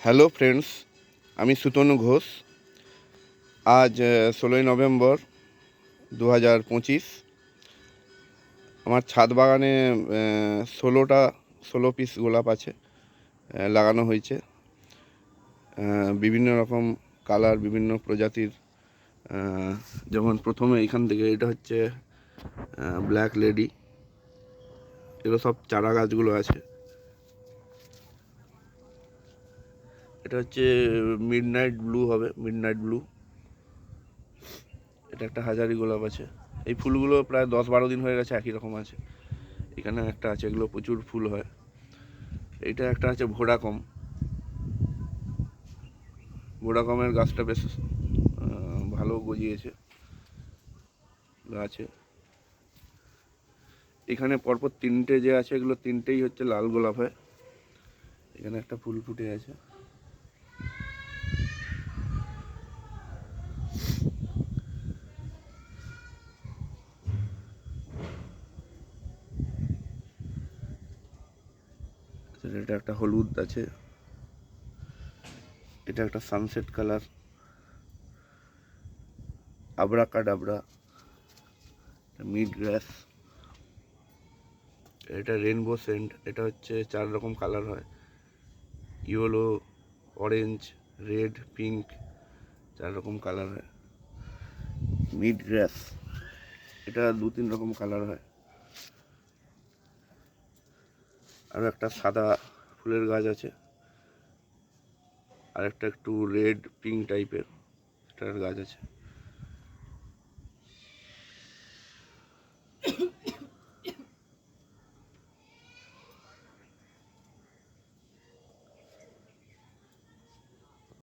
Hello friends, আমি সুতনু ঘোষ। আজ ষোলোই নভেম্বর দু হাজার পঁচিশ। আমার ছাদ বাগানে ষোলোটা, ষোলো পিস গোলাপ আছে লাগানো হয়েছে। বিভিন্ন রকম কালার বিভিন্ন প্রজাতির যেমন প্রথমে এখান থেকে এটা হচ্ছে ব্ল্যাক লেডি এগুলো সব চারা গাছগুলো আছে। এটা হচ্ছে মিড নাইট ব্লু হবে মিড নাইট ব্লু এটা একটা হাজারি গোলাপ আছে। এই ফুলগুলো প্রায় দশ বারো দিন হয়ে গেছে একই রকম আছে। এখানে একটা আছে, এগুলো প্রচুর ফুল হয়। এইটা একটা আছে ভোডাকম ভোডাকমের গাছটা বেশ ভালো গজিয়েছে। গাছে এখানে পরপর তিনটে যে আছে, এগুলো তিনটেই হচ্ছে লাল গোলাপ হয়। এখানে একটা ফুল ফুটে আছে। এটা একটা হলুদ আছে, এটা একটা sunset colour abracadabra mid grass এটা রেনবো সেন্ট এটা হচ্ছে চার রকম কালার হয়। ইয়েলো অরেঞ্জ রেড পিঙ্ক চার রকম কালার হয়। মিড গ্রাস এটা দু তিন রকম কালার হয়। আর একটা সাদা ফুলের গাছ আছে। আর একটা একটু রেড পিঙ্ক টাইপের একটা গাছ আছে।